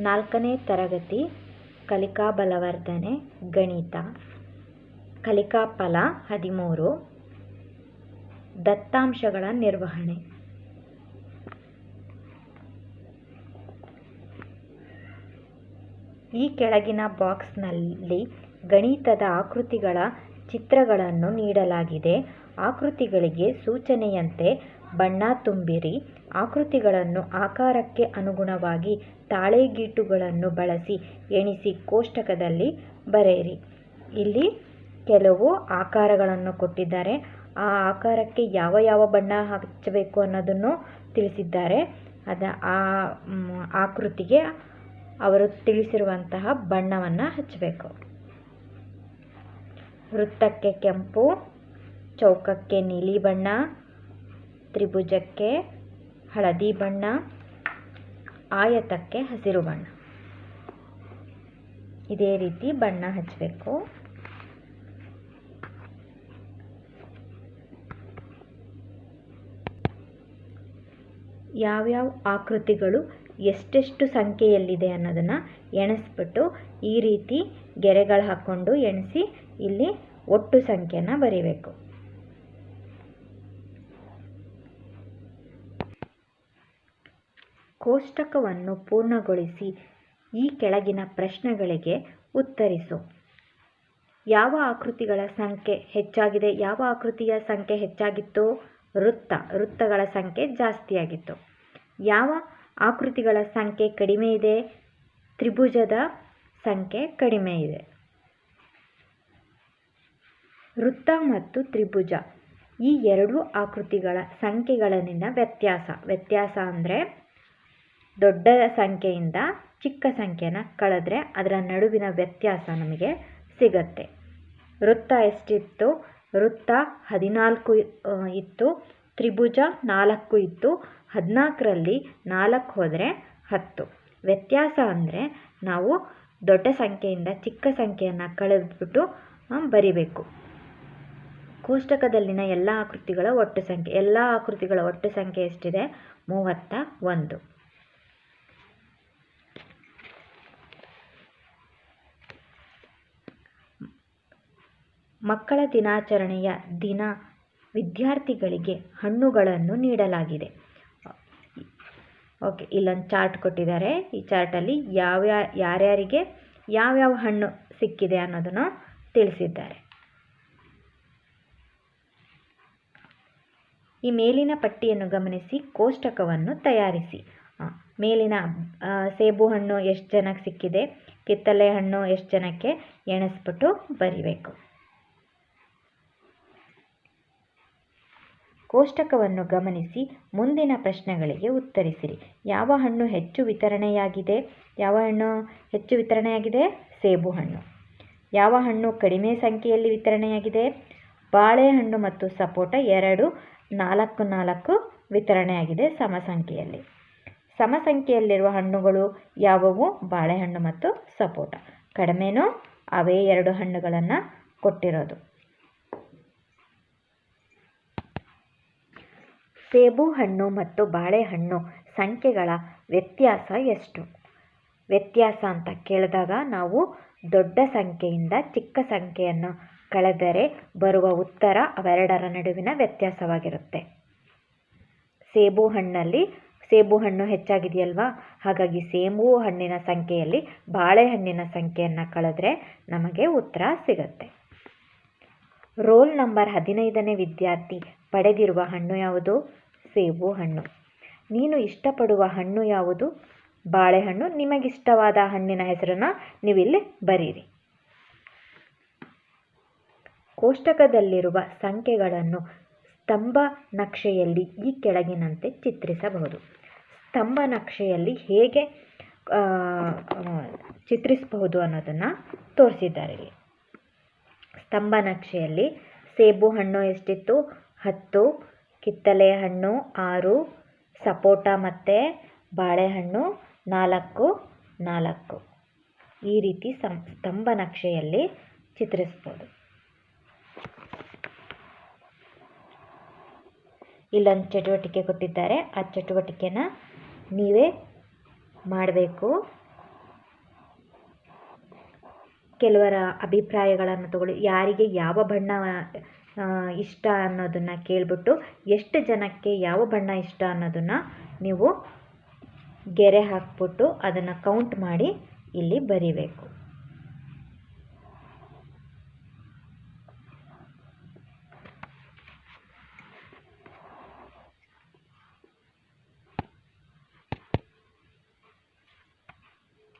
ನಾಲ್ಕನೇ ತರಗತಿ ಕಲಿಕಾ ಬಲವರ್ಧನೆ ಗಣಿತ. ಕಲಿಕಾ ಫಲ ಹದಿಮೂರು. ದತ್ತಾಂಶಗಳ ನಿರ್ವಹಣೆ. ಈ ಕೆಳಗಿನ ಬಾಕ್ಸ್ನಲ್ಲಿ ಗಣಿತದ ಆಕೃತಿಗಳ ಚಿತ್ರಗಳನ್ನು ನೀಡಲಾಗಿದೆ. ಆಕೃತಿಗಳಿಗೆ ಸೂಚನೆಯಂತೆ ಬಣ್ಣ ತುಂಬಿರಿ. ಆಕೃತಿಗಳನ್ನು ಆಕಾರಕ್ಕೆ ಅನುಗುಣವಾಗಿ ತಾಳೆಗೀಟುಗಳನ್ನು ಬಳಸಿ ಎಣಿಸಿ ಕೋಷ್ಟಕದಲ್ಲಿ ಬರೆಯಿರಿ. ಇಲ್ಲಿ ಕೆಲವು ಆಕಾರಗಳನ್ನು ಕೊಟ್ಟಿದ್ದಾರೆ. ಆ ಆಕಾರಕ್ಕೆ ಯಾವ ಯಾವ ಬಣ್ಣ ಹಚ್ಚಬೇಕು ಅನ್ನೋದನ್ನು ತಿಳಿಸಿದ್ದಾರೆ. ಅದ ಆ ಆಕೃತಿಗೆ ಅವರು ತಿಳಿಸಿರುವಂತಹ ಬಣ್ಣವನ್ನು ಹಚ್ಚಬೇಕು. ವೃತ್ತಕ್ಕೆ ಕೆಂಪು, ಚೌಕಕ್ಕೆ ನೀಲಿ ಬಣ್ಣ, ತ್ರಿಭುಜಕ್ಕೆ ಹಳದಿ ಬಣ್ಣ, ಆಯತಕ್ಕೆ ಹಸಿರು ಬಣ್ಣ. ಇದೇ ರೀತಿ ಬಣ್ಣ ಹಚ್ಚಬೇಕು ಯಾವ್ಯಾವ ಆಕೃತಿಗಳು ಎಷ್ಟೆಷ್ಟು ಸಂಖ್ಯೆಯಲ್ಲಿದೆ ಅನ್ನೋದನ್ನು ಎಣಿಸ್ಬಿಟ್ಟು ಈ ರೀತಿ ಗೆರೆಗಳು ಹಾಕ್ಕೊಂಡು ಎಣಿಸಿ ಇಲ್ಲಿ ಒಟ್ಟು ಸಂಖ್ಯೆನ ಬರೀಬೇಕು. ಕೋಷ್ಟಕವನ್ನು ಪೂರ್ಣಗೊಳಿಸಿ ಈ ಕೆಳಗಿನ ಪ್ರಶ್ನೆಗಳಿಗೆ ಉತ್ತರಿಸು. ಯಾವ ಆಕೃತಿಗಳ ಸಂಖ್ಯೆ ಹೆಚ್ಚಾಗಿದೆ? ಯಾವ ಆಕೃತಿಯ ಸಂಖ್ಯೆ ಹೆಚ್ಚಾಗಿತ್ತು? ವೃತ್ತ. ವೃತ್ತಗಳ ಸಂಖ್ಯೆ ಜಾಸ್ತಿಯಾಗಿತ್ತು. ಯಾವ ಆಕೃತಿಗಳ ಸಂಖ್ಯೆ ಕಡಿಮೆ ಇದೆ? ತ್ರಿಭುಜದ ಸಂಖ್ಯೆ ಕಡಿಮೆ ಇದೆ. ವೃತ್ತ ಮತ್ತು ತ್ರಿಭುಜ ಈ ಎರಡು ಆಕೃತಿಗಳ ಸಂಖ್ಯೆಗಳಲ್ಲಿನ ವ್ಯತ್ಯಾಸ. ವ್ಯತ್ಯಾಸ ಅಂದರೆ ದೊಡ್ಡ ಸಂಖ್ಯೆಯಿಂದ ಚಿಕ್ಕ ಸಂಖ್ಯೆನ ಕಳೆದ್ರೆ ಅದರ ನಡುವಿನ ವ್ಯತ್ಯಾಸ ನಮಗೆ ಸಿಗತ್ತೆ. ವೃತ್ತ ಎಷ್ಟಿತ್ತು? ವೃತ್ತ ಹದಿನಾಲ್ಕು ಇತ್ತು. ತ್ರಿಭುಜ ನಾಲ್ಕು ಇತ್ತು. ಹದಿನಾಲ್ಕರಲ್ಲಿ ನಾಲ್ಕು ಹೋದರೆ ಹತ್ತು. ವ್ಯತ್ಯಾಸ ಅಂದರೆ ನಾವು ದೊಡ್ಡ ಸಂಖ್ಯೆಯಿಂದ ಚಿಕ್ಕ ಸಂಖ್ಯೆಯನ್ನು ಕಳೆದ್ಬಿಟ್ಟು ಬರಿಬೇಕು. ಕೋಷ್ಟಕದಲ್ಲಿನ ಎಲ್ಲ ಆಕೃತಿಗಳ ಒಟ್ಟು ಸಂಖ್ಯೆ, ಎಲ್ಲ ಆಕೃತಿಗಳ ಒಟ್ಟು ಸಂಖ್ಯೆ ಎಷ್ಟಿದೆ? ಮೂವತ್ತ ಒಂದು. ಮಕ್ಕಳ ದಿನಾಚರಣೆಯ ದಿನ ವಿದ್ಯಾರ್ಥಿಗಳಿಗೆ ಹಣ್ಣುಗಳನ್ನು ನೀಡಲಾಗಿದೆ. ಓಕೆ, ಇಲ್ಲೊಂದು ಚಾರ್ಟ್ ಕೊಟ್ಟಿದ್ದಾರೆ. ಈ ಚಾರ್ಟಲ್ಲಿ ಯಾವ ಯಾರ್ಯಾರಿಗೆ ಯಾವ್ಯಾವ ಹಣ್ಣು ಸಿಕ್ಕಿದೆ ಅನ್ನೋದನ್ನು ತಿಳಿಸಿದ್ದಾರೆ. ಈ ಮೇಲಿನ ಪಟ್ಟಿಯನ್ನು ಗಮನಿಸಿ, ಕೋಷ್ಟಕವನ್ನು ತಯಾರಿಸಿ. ಮೇಲಿನ ಸೇಬು ಹಣ್ಣು ಎಷ್ಟು ಜನಕ್ಕೆ ಸಿಕ್ಕಿದೆ ಕಿತ್ತಳೆ ಹಣ್ಣು ಎಷ್ಟು ಜನಕ್ಕೆ ಎಣಿಸ್ಬಿಟ್ಟು ಬರಿಬೇಕು. ಕೋಷ್ಟಕವನ್ನು ಗಮನಿಸಿ ಮುಂದಿನ ಪ್ರಶ್ನೆಗಳಿಗೆ ಉತ್ತರಿಸಿರಿ. ಯಾವ ಹಣ್ಣು ಹೆಚ್ಚು ವಿತರಣೆಯಾಗಿದೆ? ಯಾವ ಹಣ್ಣು ಹೆಚ್ಚು ವಿತರಣೆಯಾಗಿದೆ? ಸೇಬು ಹಣ್ಣು. ಯಾವ ಹಣ್ಣು ಕಡಿಮೆ ಸಂಖ್ಯೆಯಲ್ಲಿ ವಿತರಣೆಯಾಗಿದೆ? ಬಾಳೆಹಣ್ಣು ಮತ್ತು ಸಪೋಟ ಎರಡು ನಾಲ್ಕು ನಾಲ್ಕು ವಿತರಣೆಯಾಗಿದೆ ಸಮ ಸಂಖ್ಯೆಯಲ್ಲಿ ಸಮ ಸಂಖ್ಯೆಯಲ್ಲಿರುವ ಹಣ್ಣುಗಳು ಯಾವುವು? ಬಾಳೆಹಣ್ಣು ಮತ್ತು ಸಪೋಟ. ಕಡಿಮೆನೂ ಅವೇ ಎರಡು ಹಣ್ಣುಗಳನ್ನು ಕೊಟ್ಟಿರೋದು. ಸೇಬು ಹಣ್ಣು ಮತ್ತು ಬಾಳೆಹಣ್ಣು ಸಂಖ್ಯೆಗಳ ವ್ಯತ್ಯಾಸ ಎಷ್ಟು? ವ್ಯತ್ಯಾಸ ಅಂತ ಕೇಳಿದಾಗ ನಾವು ದೊಡ್ಡ ಸಂಖ್ಯೆಯಿಂದ ಚಿಕ್ಕ ಸಂಖ್ಯೆಯನ್ನು ಕಳೆದರೆ ಬರುವ ಉತ್ತರ ಅವೆರಡರ ನಡುವಿನ ವ್ಯತ್ಯಾಸವಾಗಿರುತ್ತೆ. ಸೇಬು ಹಣ್ಣಲ್ಲಿ ಸೇಬು ಹಣ್ಣು ಹೆಚ್ಚಾಗಿದೆಯಲ್ವಾ? ಹಾಗಾಗಿ ಸೇಬು ಹಣ್ಣಿನ ಸಂಖ್ಯೆಯಲ್ಲಿ ಬಾಳೆಹಣ್ಣಿನ ಸಂಖ್ಯೆಯನ್ನು ಕಳೆದ್ರೆ ನಮಗೆ ಉತ್ತರ ಸಿಗುತ್ತೆ. ರೋಲ್ ನಂಬರ್ ಹದಿನೈದನೇ ವಿದ್ಯಾರ್ಥಿ ಪಡೆದಿರುವ ಹಣ್ಣು ಯಾವುದು? ಸೇಬು ಹಣ್ಣು. ನೀನು ಇಷ್ಟಪಡುವ ಹಣ್ಣು ಯಾವುದು? ಬಾಳೆಹಣ್ಣು. ನಿಮಗಿಷ್ಟವಾದ ಹಣ್ಣಿನ ಹೆಸರನ್ನು ನೀವಿಲ್ಲಿ ಬರೀರಿ. ಕೋಷ್ಟಕದಲ್ಲಿರುವ ಸಂಖ್ಯೆಗಳನ್ನು ಸ್ತಂಭ ನಕ್ಷೆಯಲ್ಲಿ ಈ ಕೆಳಗಿನಂತೆ ಚಿತ್ರಿಸಬಹುದು. ಸ್ತಂಭ ನಕ್ಷೆಯಲ್ಲಿ ಹೇಗೆ ಚಿತ್ರಿಸಬಹುದು ಅನ್ನೋದನ್ನು ತೋರಿಸಿದ್ದಾರೆ ಇಲ್ಲಿ. ಸ್ತಂಭ ನಕ್ಷೆಯಲ್ಲಿ ಸೇಬು ಹಣ್ಣು ಎಷ್ಟಿತ್ತು? ಹತ್ತು. ಕಿತ್ತಳೆ ಹಣ್ಣು ಆರು, ಸಪೋಟ ಮತ್ತು ಬಾಳೆಹಣ್ಣು ನಾಲ್ಕು ನಾಲ್ಕು. ಈ ರೀತಿ ಸಂ ಸ್ತಂಭ ನಕ್ಷೆಯಲ್ಲಿ ಚಿತ್ರಿಸ್ಬೋದು. ಇಲ್ಲೊಂದು ಚಟುವಟಿಕೆ ಕೊಟ್ಟಿದ್ದಾರೆ. ಆ ಚಟುವಟಿಕೆನ ನೀವೇ ಮಾಡಬೇಕು. ಕೆಲವರ ಅಭಿಪ್ರಾಯಗಳನ್ನು ತಗೊಳ್ಳಿ. ಯಾರಿಗೆ ಯಾವ ಬಣ್ಣ ಇಷ್ಟ ಅನ್ನೋದನ್ನು ಕೇಳಿಬಿಟ್ಟು ಎಷ್ಟು ಜನಕ್ಕೆ ಯಾವ ಬಣ್ಣ ಇಷ್ಟ ಅನ್ನೋದನ್ನು ನೀವು ಗೆರೆ ಹಾಕ್ಬಿಟ್ಟು ಅದನ್ನು ಕೌಂಟ್ ಮಾಡಿ ಇಲ್ಲಿ ಬರಿಬೇಕು.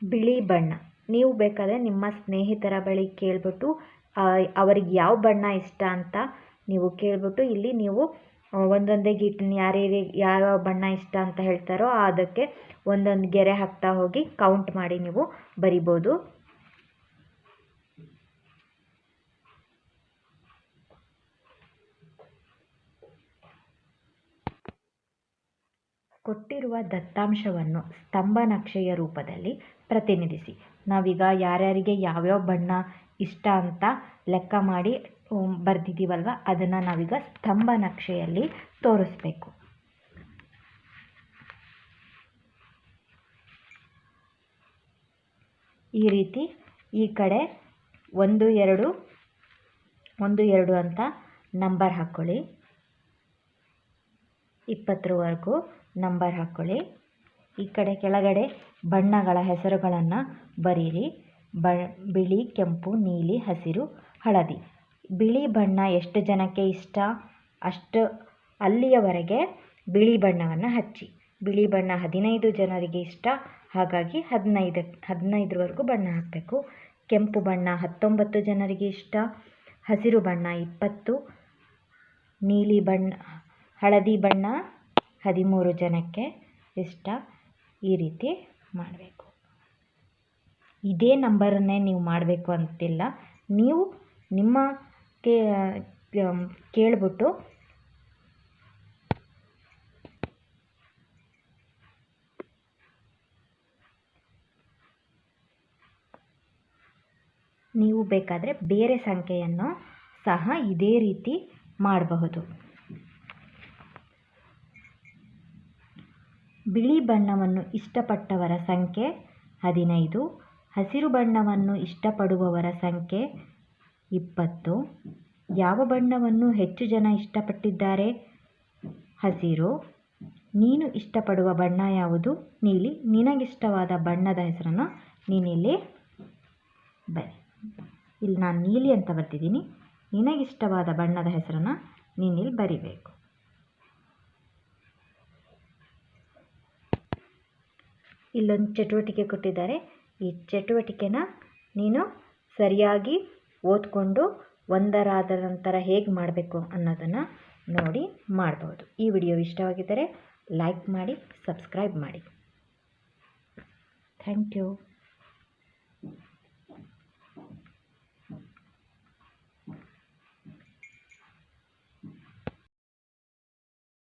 ಬಿಳಿ ಬಣ್ಣ. ನೀವು ಬೇಕಾದರೆ ನಿಮ್ಮ ಸ್ನೇಹಿತರ ಬಳಿ ಕೇಳಿಬಿಟ್ಟು ಅವರಿಗೆ ಯಾವ ಬಣ್ಣ ಇಷ್ಟ ಅಂತ ನೀವು ಕೇಳಿಬಿಟ್ಟು ಇಲ್ಲಿ ನೀವು ಒಂದೊಂದೇ ಗೀಟನ್ನು ಯಾರ್ಯಾರಿಗೆ ಯಾವ ಬಣ್ಣ ಇಷ್ಟ ಅಂತ ಹೇಳ್ತಾರೋ ಅದಕ್ಕೆ ಒಂದೊಂದು ಗೆರೆ ಹಾಕ್ತಾ ಹೋಗಿ ಕೌಂಟ್ ಮಾಡಿ ನೀವು ಬರಿಬೋದು. ಕೊಟ್ಟಿರುವ ದತ್ತಾಂಶವನ್ನು ಸ್ತಂಭ ನಕ್ಷೆಯ ರೂಪದಲ್ಲಿ ಪ್ರತಿನಿಧಿಸಿ. ನಾವೀಗ ಯಾರ್ಯಾರಿಗೆ ಯಾವ್ಯಾವ ಬಣ್ಣ ಇಷ್ಟ ಅಂತ ಲೆಕ್ಕ ಮಾಡಿ ಬರೆದಿದ್ದೀವಲ್ವ? ಅದನ್ನು ನಾವೀಗ ಸ್ತಂಭ ನಕ್ಷೆಯಲ್ಲಿ ತೋರಿಸ್ಬೇಕು. ಈ ರೀತಿ ಈ ಕಡೆ ಒಂದು, ಎರಡು ಒಂದು, ಎರಡು ಅಂತ ನಂಬರ್ ಹಾಕ್ಕೊಳ್ಳಿ ಇಪ್ಪತ್ತರವರೆಗೂ ನಂಬರ್ ಹಾಕ್ಕೊಳ್ಳಿ ಈ ಕಡೆ ಕೆಳಗಡೆ ಬಣ್ಣಗಳ ಹೆಸರುಗಳನ್ನು ಬರೀರಿ. ಬ, ಬಿಳಿ, ಕೆಂಪು, ನೀಲಿ, ಹಸಿರು, ಹಳದಿ. ಬಿಳಿ ಬಣ್ಣ ಎಷ್ಟು ಜನಕ್ಕೆ ಇಷ್ಟ? ಅಷ್ಟು ಅಲ್ಲಿಯವರೆಗೆ ಬಿಳಿ ಬಣ್ಣವನ್ನು ಹಚ್ಚಿ. ಬಿಳಿ ಬಣ್ಣ ಹದಿನೈದು ಜನರಿಗೆ ಇಷ್ಟ. ಹಾಗಾಗಿ ಹದಿನೈದು, ಹದಿನೈದರವರೆಗೂ ಬಣ್ಣ ಹಾಕಬೇಕು. ಕೆಂಪು ಬಣ್ಣ ಹತ್ತೊಂಬತ್ತು ಜನರಿಗೆ ಇಷ್ಟ. ಹಸಿರು ಬಣ್ಣ ಇಪ್ಪತ್ತು. ನೀಲಿ ಬಣ್ಣ, ಹಳದಿ ಬಣ್ಣ ಹದಿಮೂರು ಜನಕ್ಕೆ ಇಷ್ಟ. ಈ ರೀತಿ ಮಾಡಬೇಕು. ಇದೇ ನಂಬರನ್ನೇ ನೀವು ಮಾಡಬೇಕು ಅಂತಿಲ್ಲ. ನೀವು ನಿಮ್ಮ ಕೇಳಿಬಿಟ್ಟು ನೀವು ಬೇಕಾದರೆ ಬೇರೆ ಸಂಖ್ಯೆಯನ್ನು ಸಹ ಇದೇ ರೀತಿ ಮಾಡಬಹುದು. ಬಿಳಿ ಬಣ್ಣವನ್ನು ಇಷ್ಟಪಟ್ಟವರ ಸಂಖ್ಯೆ ಹದಿನೈದು, ಹಸಿರು ಬಣ್ಣವನ್ನು ಇಷ್ಟಪಡುವವರ ಸಂಖ್ಯೆ ಇಪ್ಪತ್ತು. ಯಾವ ಬಣ್ಣವನ್ನು ಹೆಚ್ಚು ಜನ ಇಷ್ಟಪಟ್ಟಿದ್ದಾರೆ? ಹಸಿರು. ನೀನು ಇಷ್ಟಪಡುವ ಬಣ್ಣ ಯಾವುದು? ನೀಲಿ. ನಿನಗಿಷ್ಟವಾದ ಬಣ್ಣದ ಹೆಸರನ್ನು ನೀನಿಲ್ಲಿ ಬರೆ ಇಲ್ಲಿ ನಾನು ನೀಲಿ ಅಂತ ಬರ್ತಿದ್ದೀನಿ ನಿನಗಿಷ್ಟವಾದ ಬಣ್ಣದ ಹೆಸರನ್ನು ನೀನಿಲ್ಲಿ ಬರಿಬೇಕು. ಇಲ್ಲೊಂದು ಚಟುವಟಿಕೆ ಕೊಟ್ಟಿದ್ದಾರೆ. ಈ ಚಟುವಟಿಕೆನ ನೀನು ಸರಿಯಾಗಿ ಓದ್ಕೊಂಡು ಒಂದರಾದ ನಂತರ ಹೇಗೆ ಮಾಡಬೇಕು ಅನ್ನೋದನ್ನು ನೋಡಿ ಮಾಡ್ಬೋದು. ಈ ವಿಡಿಯೋ ಇಷ್ಟವಾಗಿದ್ದರೆ ಲೈಕ್ ಮಾಡಿ, ಸಬ್ಸ್ಕ್ರೈಬ್ ಮಾಡಿ. Thank you.